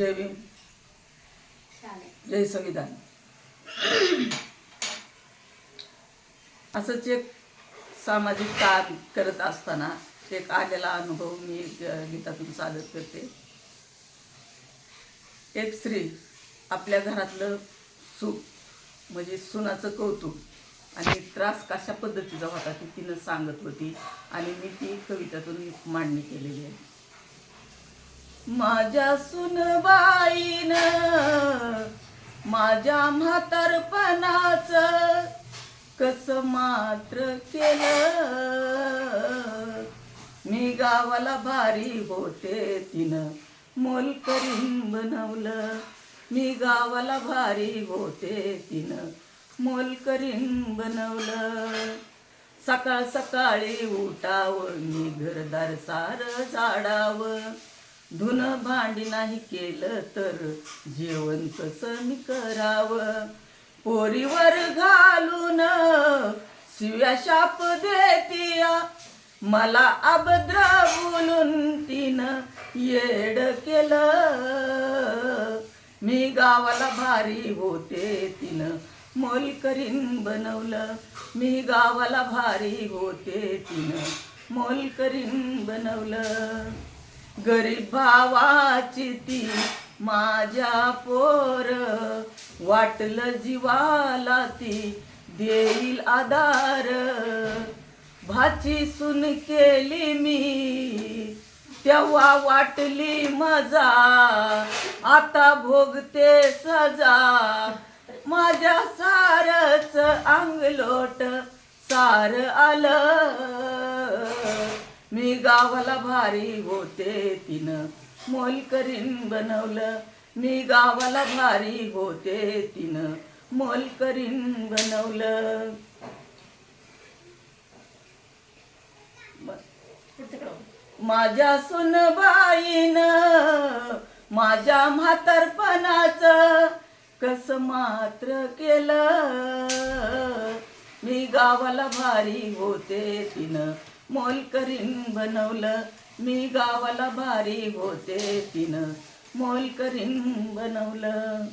जय भीम जय संविधान. असंच एक सामाजिक काम करत असताना एक आलेला अनुभव मी गीतातून सादर करते. एक स्त्री आपल्या घरातलं सुख म्हणजे सुनाचं कौतुक आणि त्रास कशा पद्धतीचा होता ती तिनं सांगत होती आणि मी ती कवितातून मांडणी केलेली आहे. माझ्या सुनबाईन माझ्या म्हातारपणाच कस मात्र केलं? मी गावाला भारी होते तिनं मोल करीन बनवलं. मी गावाला भारी होते तिनं मोल करीन बनवलं. सकाळ सकाळी उठावं मी घरदार सार झाडावं. धुन भांडी नाही केलं तर जेवण कसं मी करावं? पोरीवर घालून शिव्या शाप देतिया. मला अभद्र बोलून तिनं येड केलं. मी गावाला भारी होते तिनं मोल करीन बनवलं. मी गावाला भारी होते तिनं मोल करीन बनवलं. गरीब भावाची ती माझ्या पोर. वाटलं जीवाला ती देईल आधार. भाची सुन केली मी तेव्हा वाटली मजा. आता भोगते सजा. माझ्या सारच अंगलोट सार आलं. मी गावाला भारी होते तिनं. मोल करीन बनवलं. मी गावाला भारी होते तिनं. मोल करीन बनवलं माझ्या सुनबाईन माझ्या म्हातारपणाच कस मात्र केलं. मी गावाला भारी होते तिनं. मोल करीन बनवलं. मी गावाला भारी होते तिनं. मोल करीन बनवलं.